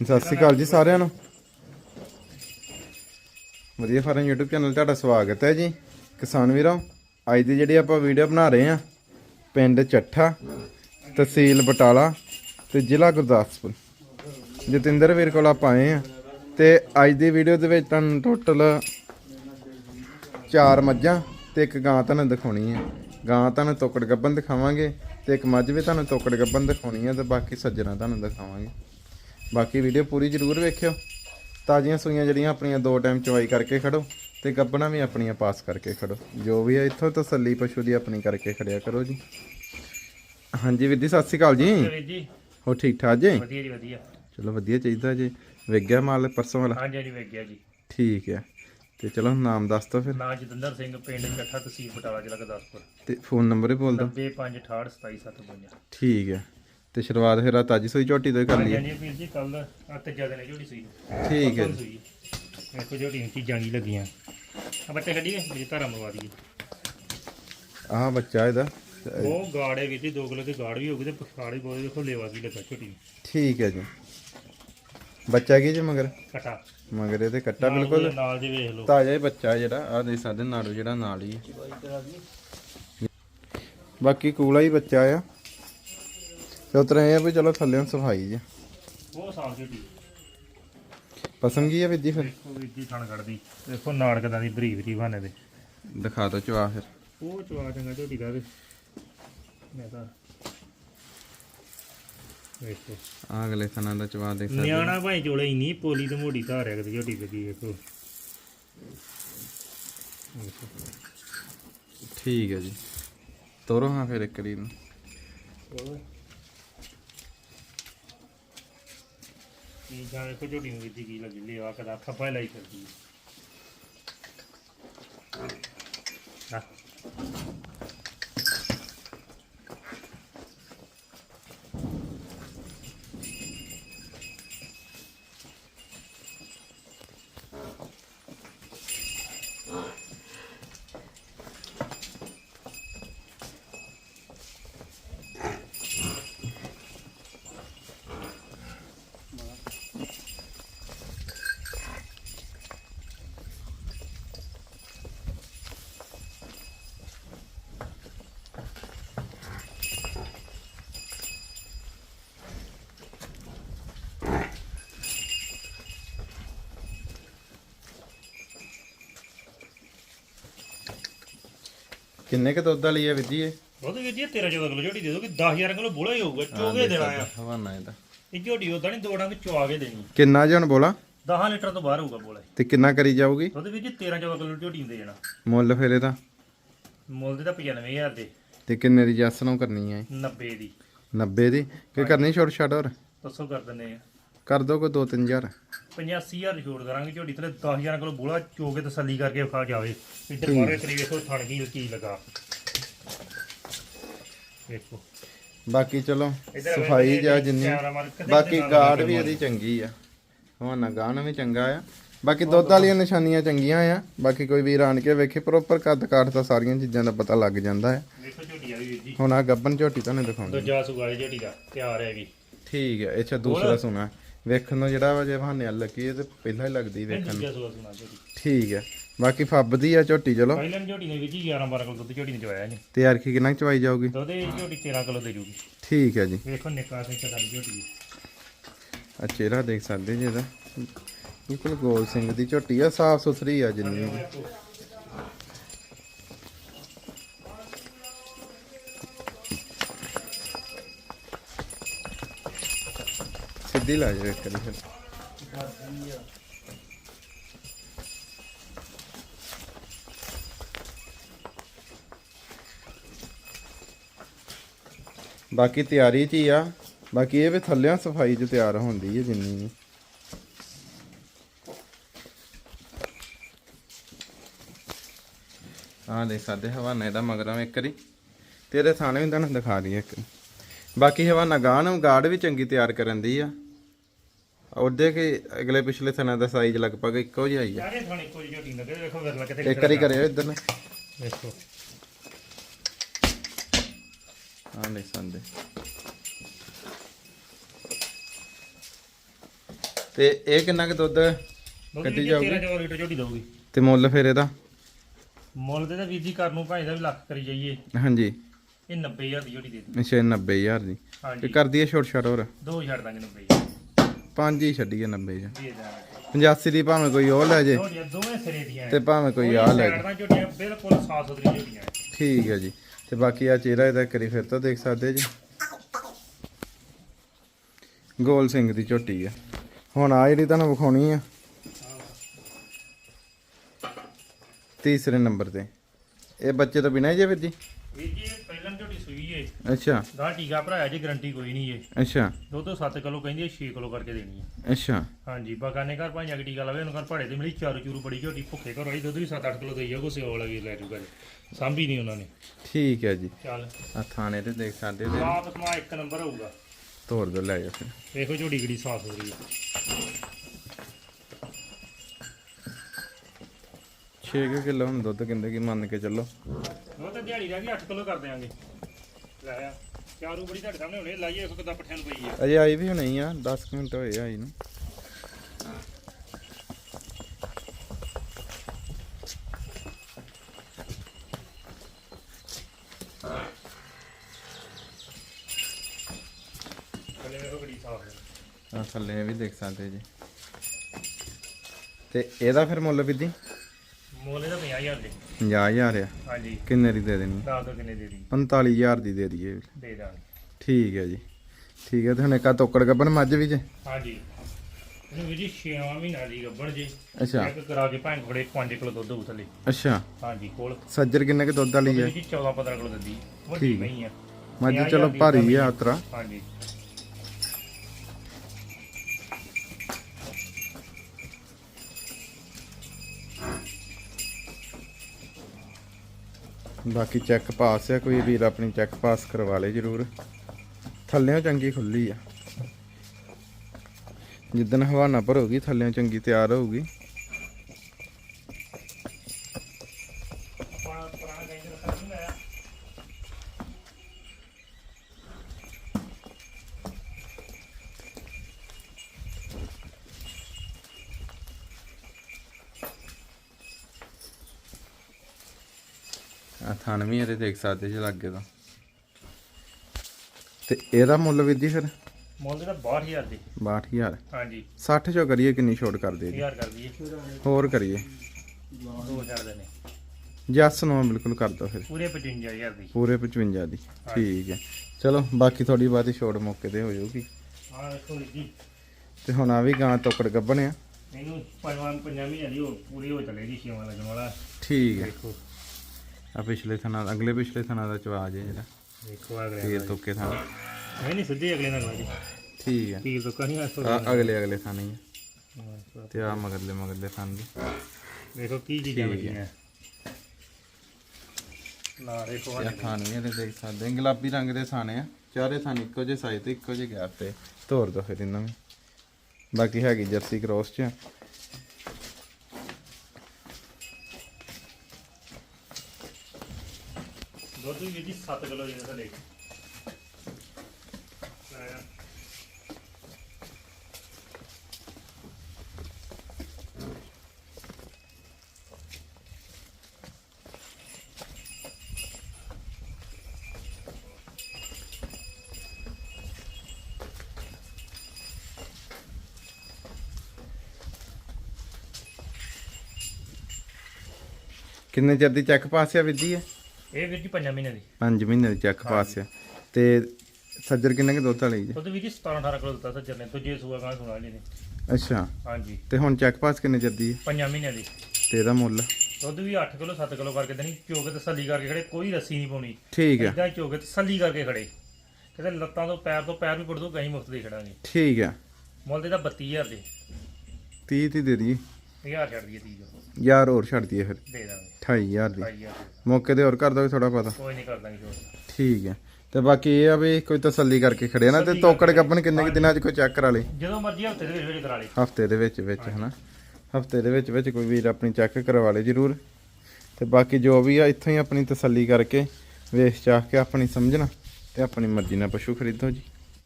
ਸਤਿ ਸ਼੍ਰੀ ਅਕਾਲ ਜੀ ਸਾਰਿਆਂ ਨੂੰ। ਵਧੀਆ ਫਾਰਮ YouTube ਚੈਨਲ ਤੁਹਾਡਾ ਸਵਾਗਤ ਹੈ ਜੀ। ਕਿਸਾਨ ਵੀਰੋ, ਅੱਜ ਦੀ ਜਿਹੜੀ ਆਪਾਂ ਵੀਡੀਓ ਬਣਾ ਰਹੇ ਆ ਪਿੰਡ ਚੱਠਾ, ਤਹਿਸੀਲ ਬਟਾਲਾ ਤੇ ਜ਼ਿਲ੍ਹਾ ਗੁਰਦਾਸਪੁਰ। ਜਤਿੰਦਰ ਵੀਰ ਕੋਲ ਆਪਾਂ ਆਏ ਆ ਤੇ ਅੱਜ ਦੀ ਵੀਡੀਓ ਦੇ ਵਿੱਚ ਤੁਹਾਨੂੰ ਟੋਟਲ ਚਾਰ ਮੱਝਾਂ ਤੇ ਇੱਕ ਗਾਂ ਤੁਹਾਨੂੰ ਦਿਖਾਉਣੀ ਹੈ। ਗਾਂ ਤੁਹਾਨੂੰ ਤੋਕੜ ਗੱਬਨ ਦਿਖਾਵਾਂਗੇ ਤੇ ਇੱਕ ਮੱਝ ਵੀ ਤੁਹਾਨੂੰ ਤੋਕੜ ਗੱਬਨ ਦਿਖਾਉਣੀ ਹੈ ਤੇ ਬਾਕੀ ਸੱਜਣਾ ਤੁਹਾਨੂੰ ਦਿਖਾਵਾਂਗੇ। ਬਾਕੀ ਵੀਡੀਓ ਪੂਰੀ ਜ਼ਰੂਰ ਵੇਖਿਓ। ਤਾਜ਼ੀਆਂ ਸੂਈਆਂ ਜਿਹੜੀਆਂ ਆਪਣੀਆਂ ਦੋ ਟਾਈਮ ਚਵਾਈ ਕਰਕੇ ਖੜੋ ਤੇ ਗੱਬਣਾ ਵੀ ਆਪਣੀਆਂ ਪਾਸ ਕਰਕੇ ਖੜੋ। ਜੋ ਵੀ ਹੈ ਇੱਥੋਂ ਤਸੱਲੀ ਪਸ਼ੂ ਦੀ ਆਪਣੀ ਕਰਕੇ ਖੜਿਆ ਕਰੋ ਜੀ। ਹਾਂਜੀ ਵੀਰ ਜੀ ਸਤਿ ਸ਼੍ਰੀ ਅਕਾਲ ਜੀ। ਹੋ ਠੀਕ ਠਾਕ ਜੀ? ਵਧੀਆ ਜੀ ਵਧੀਆ। ਚਲੋ ਵਧੀਆ ਚਾਹੀਦਾ ਜੀ। ਵਿਗਿਆ ਮਾਲ ਪਰਸੋਂ ਵਾਲਾ? ਹਾਂਜੀ ਹਾਂਜੀ ਵੇਖ ਗਿਆ ਜੀ। ਠੀਕ ਹੈ ਤੇ ਚਲੋ ਨਾਮ ਦੱਸ ਦਿਓ ਫਿਰ। ਨਾਂ ਜਤਿੰਦਰ ਸਿੰਘ ਪਿੰਡ ਇਕੱਠਾ ਤਹਿਸੀਲ ਬਟਾਲਾ ਜ਼ਿਲ੍ਹਾ ਗੁਰਦਾਸਪੁਰ। ਤੇ ਫੋਨ ਨੰਬਰ ਹੀ ਬੋਲ ਦਿਓ। 9568277752 ਠੀਕ ਹੈ ਤੇ ਸ਼ੁਰੂਆਤ ਫਿਰ ਆ ਤਾਜੀ ਸੋਈ ਝੋਟੀ ਤੋਂ ਹੀ ਕਰ ਲਈਏ ਹਾਂਜੀ ਵੀਰ ਜੀ ਕੱਲ ਆ ਤੀਜਾ ਦਿਨ ਹੈ ਝੋਟੀ ਸੂਈ ਠੀਕ ਹੈ ਪਰਸੋਂ ਸੂਈ ਵੇਖੋ ਝੋਟੀ ਨੂੰ ਚੀਜ਼ਾਂ ਕੀ ਲੱਗੀਆਂ। ਆ ਬੱਚੇ ਕੱਢੀਏ ਮੇਰੀ ਧਾਰਾ ਮਰਵਾ ਦਈਏ। ਆਹ ਬੱਚਾ ਇਹਦਾ। ਉਹ ਗਾੜ ਹੈ ਵੀਰ ਜੀ 2 ਕਿਲੋ ਦੀ ਗਾੜ ਵੀ ਹੋਊਗੀ ਤੇ ਪਖਾੜ ਬਹੁਤ ਵੇਖੋ ਲੇਵਾ ਕੀ ਲੱਗਾ ਝੋਟੀ ਨੂੰ। ਠੀਕ ਹੈ ਜੀ। ਬੱਚਾ ਕੀ ਜੀ ਮਗਰ? ਕਟਾ। ਮਗਰ ਇਹਦੇ ਕੱਟਾ ਨਾਲ ਬਿਲਕੁਲ ਦੇ- ਨਾਲ ਦੇ ਵੇਖ ਲਓ। ਤਾਜ਼ਾ ਹੀ ਬੱਚਾ ਜਿਹੜਾ ਆ ਦੇ ਸਾਡੇ ਨਾੜੂ ਜਿਹੜਾ ਨਾਲ ਹੀ ਹੈ। ਬਾਕੀ ਕੂਲਾ ਹੀ ਬੱਚਾ ਆ। ਤੇ ਉਤਰਾ ਇਹ ਆ ਵੀ ਚਲੋ ਥੱਲੇੋਂ ਸਫ਼ਾਈ ਜੀ। ਉਹ ਸਾਲ ਝੋਟੀ ਪਸੰਦ ਕੀ ਆ ਜੀ ਫਿਰ? ਜੀ ਥਣ ਕੱਢਦੀ। ਦੇਖੋ ਨਾੜ ਕਦਾਂ ਦੀ ਬਰੀਕ ਬਰੀਕ ਬਹਾਨੇ ਦੇ। ਦਿਖਾ ਦਿਓ ਚਵਾ ਫਿਰ। ਉਹ ਚਵਾ ਚੰਗਾ ਝੋਟੀ ਦਾ ਤੇ। ਮੈਂ ਤਾਂ ਵੇਖੋ ਆ ਅਗਲੇ ਥਣਾ ਦਾ ਚਵਾ ਦੇਖ ਸਕਦੇ ਨਿਆਣਾ ਭਾਈ ਚੋਲੇ ਇੰਨੀ ਪੋਲੀ ਤੇ ਮੋੜੀ ਧਾਰ ਹੈ ਕਿਤੇ ਝੋਟੀ ਲੱਗੀ ਵੇਖੋ ਵੇਖੋ। ਠੀਕ ਹੈ ਜੀ। ਤੋਰੋ ਹਾਂ ਫਿਰ ਇੱਕ ਰੀ ਨੂੰ। ਕੀ ਜਾਂ ਵੇਖੋ ਝੋਟੀ ਨੂੰ ਵਿੱਦੀ ਕੀ ਲੱਗੀ ਲਿਆ ਕਦਾ ਕਿੰਨੇ ਕ ਦੁੱਧ ਵਾਲੀ ਆ ਵੀਰ ਜੀ ਇਹ? ਉਹਦੇ ਵਿੱਚ 13 14 ਕਿਲੋ ਝੋਟੀ ਦੇ ਦੋ ਕਿ 10000 ਕਿਲੋ ਬੋਲਾ ਹੀ ਹੋਊਗਾ ਚੋਗੇ ਦੇਣਾ ਆ। ਹਵਾਨਾ ਇਹਦਾ। ਇਹ ਝੋਟੀ ਉਦਾਂ ਨਹੀਂ ਦੋੜਾਂ ਵਿੱਚ ਚਵਾ ਕੇ ਦੇਣੀ। ਕਿੰਨਾ ਜਣ ਬੋਲਾ? 10 ਲੀਟਰ ਤੋਂ ਬਾਹਰ ਹੋਊਗਾ ਬੋਲਾ ਤੇ ਕਿੰਨਾ ਕਰੀ ਜਾਊਗੀ? ਉਹਦੇ ਵਿੱਚ 13 14 ਕਿਲੋ ਝੋਟੀ ਦੇ ਜਾਣਾ ਮੁੱਲ ਫਿਰ ਇਹਦਾ? ਮੁੱਲ ਦੇ ਤਾਂ 95000 ਦੇ। ਤੇ ਕਿੰਨੇ ਦੀ ਜੱਸ ਨੂੰ ਕਰਨੀ ਹੈ 90 ਦੀ। 90 ਦੀ? ਕਿ ਕਰਨੀ ਛੋਟ ਛਾਟ ਹੋਰ? ਦੱਸੋ ਕਰ ਦਿੰਦੇ ਆ। ਕਰ ਦੋ ਕੋਈ 2-3000 85000 ਛੋੜ ਕਰਾਂਗੇ ਝੋਟੀ ਤੇ 10000 ਕਿਲੋ ਬੋਲਾ ਚੋ ਕੇ ਤਸੱਲੀ ਕਰਕੇ ਖਾ ਜਾਵੇ ਇੱਧਰ ਮਾਰੇ ਕਰੀ ਵੇਖੋ ਥਣ ਕੀ ਕੀ ਲਗਾ। ਵੇਖੋ। ਬਾਕੀ ਚਲੋ ਸਫ਼ਾਈ ਜਾਂ ਜਿੰਨੀ ਕੇ ਬਾਕੀ ਗਾਰਡ ਵੀ ਇਹਦੀ ਚੰਗੀ ਆ। ਹਵਾਨਾ ਗਾਣ ਵੀ ਚੰਗਾ ਆ। ਬਾਕੀ ਦੁੱਧ ਵਾਲੀਆਂ ਨਿਸ਼ਾਨੀਆਂ ਚੰਗੀਆਂ ਆ। ਬਾਕੀ ਕੋਈ ਵੀਰ ਆਣ ਕੇ ਵੇਖੇ ਪ੍ਰੋਪਰ ਕੱਦ ਕਾਠ ਤਾਂ ਸਾਰੀਆਂ ਚੀਜ਼ਾਂ ਦਾ ਪਤਾ ਲੱਗ ਜਾਂਦਾ ਹੈ ਹੁਣ ਆ ਗੱਬਨ ਝੋਟੀ ਤੁਹਾਨੂੰ ਦਿਖਾਉਂਦਾ। ਦੂਜਾ ਸੁਗਾਲੇ ਝੋਟੀ ਦਾ ਤਿਆਰ ਹੈਗੀ। ਠੀਕ ਹੈ ਅੱਛਾ ਦੂਸਰਾ ਸੁਣਾ ਵੇਖਣ ਨੂੰ ਜਿਹੜਾ ਵਾ ਜੇ ਬਹਾਨੇ ਵੱਲ ਲੱਗੀ ਇਹ ਤੇ ਪਹਿਲਾਂ ਹੀ ਲੱਗਦੀ ਵੇਖਣ ਨੂੰ। ਠੀਕ ਹੈ। ਬਾਕੀ ਫੱਬਦੀ ਆ ਝੋਟੀ ਚਲੋ। ਪਹਿਲਾਂ ਝੋਟੀ ਨੇ ਜੀ 11 12 ਕਿਲੋ ਦੁੱਧ ਝੋਟੀ ਨੇ ਚਵਾਇਆ ਜੀ। ਤੇ ਯਾਰ ਕੀ ਕਿੰਨਾ ਚਵਾਈ ਜਾਊਗੀ? ਦੁੱਧ ਇਹ ਝੋਟੀ 13 ਕਿਲੋ ਦੇ ਜੂਗੀ। ਠੀਕ ਹੈ ਜੀ। ਵੇਖੋ ਨਿੱਕਾ ਸਿੰਘ ਦੀ ਝੋਟੀ ਆ ਚਿਹਰਾ ਦੇਖ ਸਕਦੇ ਜੀ ਇਹਦਾ ਬਿਲਕੁਲ ਗੋਲ ਸਿੰਘ ਦੀ ਝੋਟੀ ਆ ਸਾਫ਼ ਸੁਥਰੀ ਆ ਜਿੰਨੀ ਵੀ। ਲਾ ਜਾ ਇੱਕ ਫਿਰ। ਬਾਕੀ ਤਿਆਰੀ 'ਚ ਹੀ ਆ। ਬਾਕੀ ਇਹ ਵੀ ਥੱਲਿਆਂ ਸਫ਼ਾਈ 'ਚ ਤਿਆਰ ਹੁੰਦੀ ਹੈ ਜਿੰਨੀ ਵੀ। ਆਹ ਦੇਖ ਸਕਦੇ ਹਵਾਨਾ ਇਹਦਾ ਮਗਰਾਂ ਇੱਕ ਵਾਰੀ। ਤੇਰੇ ਥਾਣੇ ਵੀ ਤੁਹਾਨੂੰ ਦਿਖਾ ਰਹੀ ਇੱਕ। ਬਾਕੀ ਹਵਾਨਾ ਗਾਂ ਨੂੰ ਗਾਰਡ ਵੀ ਚੰਗੀ ਤਿਆਰ ਕਰਨ ਦੀ ਆ। ਉਹਦੇ ਕਿ ਅਗਲੇ ਪਿਛਲੇ ਥਾਣਾ ਦਾ ਸਾਈਜ਼ ਲਗਭਗ ਇੱਕੋ ਜਿਹਾ ਹੀ ਆ। ਸਾਰੇ ਥਾਣੇ ਕੋਈ ਝੋਟੀ ਲੱਗੇ ਵੇਖੋ ਵਿਰਲਾ ਕਿਤੇ ਇੱਕ ਵਾਰੀ ਕਰਿਓ ਇੱਧਰ ਨੂੰ। ਵੇਖੋ ਆਹ ਦੇਖ ਸਕਦੇ ਤੇ ਇਹ ਕਿੰਨਾ ਕੁ ਦੁੱਧ ਕੱਢੀ ਜਾਊਗੀ? 13 14 ਲੀਟਰ ਝੋਟੀ ਦਊਗੀ। ਤੇ ਮੁੱਲ ਫਿਰ ਇਹਦਾ? ਮੁੱਲ ਤੇ ਤਾਂ ਵੀਰ ਜੀ ਘਰ ਨੂੰ ਭਾਈ ਦਾ ਵੀ ਲੱਖ ਕਰੀ ਜਾਈਏ। ਹਾਂਜੀ। ਇਹ 90000 ਦੀ ਝੋਟੀ ਦੇ ਦੇ ਅੱਛਾ 90000 ਦੀ। ਤੇ ਹਾਂਜੀ। ਕਰਦੀ ਹੈ ਛੋਟ ਛਾਟ ਹੋਰ? ਦੋ ਛੱਡ ਦਾਂਗੇ 90000 ਪੰਜ ਹੀ ਛੱਡੀਏ 90 ਚ। ਦੇ ਦਾਂਗੇ 85 ਦੀ ਭਾਵੇਂ ਕੋਈ ਉਹ ਲੈ ਜੇ। ਦੋਵੇਂ ਸਿਰੇ ਦੀਆਂ ਤੇ ਭਾਵੇਂ ਕੋਈ ਆ ਲੈ ਜੇ। ਝੋਟੀਆਂ ਬਿਲਕੁਲ ਸਾਫ਼ ਸੁਥਰੀ ਝੋਟੀਆਂ। ਠੀਕ ਹੈ ਜੀ। ਤੇ ਬਾਕੀ ਆ ਚਿਹਰਾ ਇਹਦਾ ਕਰੀ ਫਿਰ ਤੋਂ ਦੇਖ ਸਕਦੇ ਜੀ। ਗੋਲ ਸਿੰਘ ਦੀ ਝੋਟੀ ਆ। ਹੁਣ ਆ ਜਿਹੜੀ ਤੁਹਾਨੂੰ ਵਿਖਾਉਣੀ ਆ ਤੀਸਰੇ ਨੰਬਰ ਤੇ। ਇਹ ਬੱਚੇ ਤੋਂ ਬਿਨਾਂ ਹੀ ਜੇ ਵੀਰ ਜੀ? ਵੀਰ ਜੀ ਇਹ ਪਹਿਲਾਂ ਝੋਟੀ ਸੂਈ ਏ ਅੱਛਾ। ਦਾ ਟੀਕਾ ਭਰਾਇਆ ਜੀ ਗਰੰਟੀ ਕੋਈ ਨਹੀਂ ਏ ਅੱਛਾ। ਦੋ ਤੋਂ 7 ਕਿਲੋ ਕਹਿੰਦੀ ਹੈ 6 ਕਿਲੋ ਕਰਕੇ ਦੇਣੀ ਹੈ। ਅੱਛਾ। ਹਾਂਜੀ ਬਗਾਨੇ ਘਰ ਭਾਈਆਂ ਦੀ ਟੀਕਾ ਲਵੇ ਉਹਨੂੰ ਘਰ ਭਾੜੇ ਤੇ ਮਿਲੀ ਚਾਰੂ ਚੂਰੂ ਬੜੀ ਝੋਟੀ ਭੁੱਖੇ ਘਰ ਆਈ ਦੁੱਧ ਵੀ 7-8 ਕਿਲੋ ਦੇਈ ਜਾਊਗਾ ਸਿਓ ਲਗੀ ਲੈ ਜੂਗਾ ਜੀ। ਸਾਂਭੀ ਨਹੀਂ ਉਹਨਾਂ ਨੇ। ਠੀਕ ਹੈ ਜੀ। ਚੱਲ। ਆ ਥਾਣੇ ਤੇ ਦੇਖ ਸਕਦੇ ਤੇ ਆਪ ਸਮਾ ਇੱਕ ਨੰਬਰ ਹੋਊਗਾ। ਤੋੜ ਦੋ ਲੈ ਜਾ ਫਿਰ। ਵੇਖੋ ਝੋਟੀ ਕਿਹੜੀ ਸਾਫ਼ ਸੁਥਰੀ ਹੈ। 6 ਕਿਲੋ ਹੁਣ ਦੁੱਧ ਕਹਿੰਦੇ ਕਿ ਮੰਨ ਕੇ ਚੱਲੋ। ਉਹ ਤਾਂ ਦਿਹਾੜੀ ਰਹਿ ਗਈ 8 ਕਿਲੋ ਕਰ ਦਿਆਂਗੇ। ਆ ਚਾਰੂ ਬੜੀ ਤੁਹਾਡੇ ਸਾਹਮਣੇ ਹੁਣੇ ਲਾਈਏ ਇੱਕ ਕਿੱਦਾਂ ਪੱਠਿਆਂ ਨੂੰ ਪਈ ਹੈ ਅਜੇ ਆਈ ਵੀ ਨਹੀਂ ਆ 10 ਮਿੰਟ ਹੋਏ ਆਈ ਨੂੰ। ਥੱਲੇ ਵੇਖੋ ਕਿਹੜੀ ਸਾਫ਼ ਹੈ। ਆ ਥੱਲੇ ਵੀ ਦੇਖ ਸਕਦੇ ਜੀ। ਤੇ ਇਹਦਾ ਫਿਰ ਮੁੱਲ ਵੀ ਦੀ? ਮੋਲੇ ਦਾ 50000 ਦੇ। 50000 ਆ? ਹਾਂਜੀ। ਕਿੰਨੇ ਦੀ ਦੇ ਦੇਣੀ? ਦੱਸ ਦੋ ਕਿੰਨੇ ਦੇ ਦੀ। 45000 ਦੀ ਦੇ ਦਈਏ। ਦੇ ਦਾਂਗੇ। ਠੀਕ ਹੈ ਜੀ। ਠੀਕ ਹੈ ਤੇ ਹੁਣ ਇੱਕ ਤੋਕੜ ਗੱਬਨ ਮੱਝ ਵੀ ਜੇ। ਹਾਂਜੀ। ਇਹਨੂੰ ਵੀ ਜੀ 6 ਮਹੀਨਾ ਦੀ ਗੱਬਣ ਜੀ। ਅੱਛਾ। ਇੱਕ ਕਰਾ ਕੇ ਭਾਂ ਕੋਲੇ 5 ਕਿਲੋ ਦੁੱਧ ਥੱਲੇ। ਅੱਛਾ। ਹਾਂਜੀ ਕੋਲ। ਸੱਜਰ ਕਿੰਨੇ ਕੁ ਦੁੱਧ ਵਾਲੀ ਹੈ ਜੀ 14 15 ਕਿਲੋ ਦਿੰਦੀ ਵੱਡੀ ਠੀਕ। ਨਹੀਂ ਆ। ਮੱਝ ਪੰਜਾਹ ਚਲੋ ਭਾਰੀ ਆ ਦੁੱਧ ਉਤਰਾ। ਹਾਂਜੀ। ਬਾਕੀ ਚੈੱਕ ਪਾਸ ਆ, ਕੋਈ ਵੀਰ ਆਪਣੀ ਚੈੱਕ ਪਾਸ ਕਰਵਾ ਲੇ ਜਰੂਰ। ਥੱਲਿਓਂ ਚੰਗੀ ਖੁੱਲੀ ਆ। ਜਿੱਦਣ ਹਵਾਨਾ ਭਰੋਗੀ, ਥੱਲਿਓਂ ਚੰਗੀ ਤਿਆਰ ਹੋਊਗੀ ਪੁਰਾਣਾ ਪੁਰਾਣਾ ਕਹਿੰਦੇ ਰੱਖਿਆ ਨਹੀਂ ਆਇਆ ਆ ਥਣ ਵੀ ਇਹਦੇ ਦੇਖ ਸਕਦੇ ਜੇ ਲੱਗੇ ਤਾਂ। ਤੇ ਇਹਦਾ ਮੁੱਲ ਵੀਰ ਜੀ ਫਿਰ? ਮੁੱਲ ਦਾ 62000 ਦੀ। 62000 ਹਾਂਜੀ। 60 ਚੋਂ ਕਰੀਏ ਕਿੰਨੀ ਛੋਟ ਕਰ ਦੇ ਜੀ 1000 ਕਰ ਦਈਏ। ਹੋਰ ਕਰੀਏ। ਦੋ ਛੱਡ ਦੇਣੇ ਜੱਸ ਨੂੰ ਬਿਲਕੁਲ ਕਰ ਦੋ ਫਿਰ। ਪੂਰੇ 55000 ਦੀ। ਪੂਰੇ 55 ਦੀ। ਠੀਕ ਹੈ। ਚਲੋ ਬਾਕੀ ਥੋੜੀ ਬਾਤੀ ਛੋਟ ਮੌਕੇ ਤੇ ਹੋ ਜਾਊਗੀ। ਹਾਂ ਵੇਖੋ ਜੀ। ਤੇ ਹੁਣ ਆ ਵੀ ਗਾਂ ਤੋਕੜ ਗੱਬਣ ਆ ਮੈਨੂੰ ਪੰਜਵਾਂ ਪੰਜਾਂ ਮਹੀਨਿਆਂ ਦੀ ਉਹ ਪੂਰੀ ਹੋ ਚੱਲੇ ਜੀ ਛੇਵਾਂ ਲੱਗਣ ਵਾਲਾ। ਠੀਕ ਹੈ। ਦੇਖੋ। ਆ ਪਿਛਲੇ ਥਣਾ ਅਗਲੇ ਪਿਛਲੇ ਥਣਾ ਦਾ ਚਵਾ ਜੇ ਜਿਹੜਾ। ਦੇਖੋ ਅਗਲੇ ਫੇਰ ਤੋਕੇ ਥਾਣਾ ਨਹੀਂ ਨਹੀਂ ਸਿੱਧੇ ਅਗਲੇ ਨਾਲ ਜੀ ਠੀਕ ਹੈ ਤੀਰ ਤੋਂ ਕਹੀਂ ਆਸੋ ਆ ਅਗਲੇ ਅਗਲੇ ਥਾਣੇ ਹੀ ਆ। ਤੇ ਆ ਮਗਰਲੇ ਮਗਰਲੇ ਥਾਣੇ ਦੀ। ਦੇਖੋ ਕੀ ਚੀਜ਼ਾਂ ਲੱਗੀਆਂ ਲਾ ਦੇਖੋ ਇਹ ਥਾਣੇ ਇਹਦੇ ਦੇਖ ਸਕਦੇ ਆ। ਗੁਲਾਬੀ ਰੰਗ ਦੇ ਥਾਣੇ ਆ। ਚਾਰੇ ਥਾਣੇ ਇੱਕੋ ਜਿਹੇ ਸਾਈਜ਼ ਤੇ ਇੱਕੋ ਜਿਹੇ ਗੈਪ ਤੇ। ਤੋਰ ਦੋ ਫਿਰ ਇਹਨਾਂ ਨੂੰ। ਬਾਕੀ ਹੈਗੀ ਜਰਸੀ ਕ੍ਰੋਸ ਚ। ਦੁੱਧ ਵੀ ਜੀ 7 ਕਿਲੋ ਜਿਹੜਾ ਥੱਲੇ ਆਇਆ ਕਿੰਨੇ ਚਿਰ ਦੀ ਚੈੱਕ ਪਾਸ ਆ ਹੈ ਇਹ ਵੀਰ ਜੀ ਪੰਜਾਂ ਮਹੀਨਿਆਂ ਦੀ। 5 ਮਹੀਨੇ ਦੀ ਚੈੱਕ ਪਾਸ ਆ। ਤੇ ਸੱਜਰ ਕਿੰਨੇ ਕੁ ਦੁੱਧ ਵਾਲੀ ਜੀ? ਦੁੱਧ ਵੀ ਜੀ 17 18 ਕਿਲੋ ਦਿੱਤਾ ਸੱਜਰ ਨੇ ਦੂਜੇ ਸੂਆ ਗਾਂ ਸੁਣਾ ਲਈ ਨੇ ਅੱਛਾ। ਹਾਂਜੀ। ਤੇ ਹੁਣ ਚੈੱਕ ਪਾਸ ਕਿੰਨੇ ਚਿਰ ਦੀ ਹੈ ਪੰਜਾਂ ਮਹੀਨਿਆਂ ਦੀ। ਤੇ ਇਹਦਾ ਮੁੱਲ? ਦੁੱਧ ਵੀ 8 ਕਿਲੋ 7 ਕਿਲੋ ਕਰਕੇ ਦੇਣੀ ਚੋਕੇ ਤਸੱਲੀ ਕਰਕੇ ਖੜੇ ਕੋਈ ਰੱਸੀ ਨਹੀਂ ਪਾਉਣੀ। ਠੀਕ ਹੈ ਇਦਾਂ ਚੋਕੇ ਤਸੱਲੀ ਕਰਕੇ ਖੜੇ। ਕਿਤੇ ਲੱਤਾਂ ਤੋਂ ਪੈਰ ਤੋਂ ਪੈਰ ਵੀ ਪੜ ਦੋ ਗਈ ਮੁਫਤ ਦੇ ਖੜਾਂਗੇ। ਠੀਕ ਹੈ ਮੁੱਲ ਦੇ ਤਾਂ 32000 ਦੇ। 30 ਦੀ ਦੇ ਦਈਏ। 1000 ਛੱਡ ਦਈਏ 30 ਜੋ ਯਾਰ ਹੋਰ ਛੱਡ ਦਈਏ ਫਿਰ। ਦੇ ਦਾਂਗੇ। 28000 ਦੀ। 28000 ਦੇ। ਮੌਕੇ ਤੇ ਹੋਰ ਕਰ ਦੋਗੇ ਥੋੜਾ ਪਤਾ ਕੋਈ ਨਹੀਂ ਕਰ ਦਾਂਗੇ ਜੋੜ ਠੀਕ ਹੈ। ਤੇ ਬਾਕੀ ਇਹ ਆ ਵੀ ਕੋਈ ਤਸੱਲੀ ਕਰਕੇ ਖੜਿਆ ਨਾ ਤੇ ਤੋਕੜ ਗੱਬਨ ਕਿੰਨੇ ਕੁ ਦਿਨਾਂ 'ਚ ਕੋਈ ਚੈੱਕ ਕਰਾ ਲੇ? ਜਦੋਂ ਮਰਜ਼ੀ ਹਫ਼ਤੇ ਦੇ ਵਿੱਚ ਵਿੱਚ ਕਰਾ ਲਈ ਹਫ਼ਤੇ ਦੇ ਵਿੱਚ ਵਿੱਚ ਹਨਾ? ਹਫ਼ਤੇ ਦੇ ਵਿੱਚ ਵਿੱਚ ਕੋਈ ਵੀਰ ਆਪਣੀ ਚੈੱਕ ਕਰਵਾ ਲੇ ਜਰੂਰ। ਤੇ ਬਾਕੀ ਜੋ ਵੀ ਆ ਇੱਥੋਂ ਹੀ ਆਪਣੀ ਤਸੱਲੀ ਕਰਕੇ ਵੇਖ ਚਾਹ ਕੇ ਆਪਣੀ ਸਮਝਣਾ ਤੇ ਆਪਣੀ ਮਰਜ਼ੀ ਨਾਲ ਪਸ਼ੂ ਖਰੀਦੋ ਜੀ।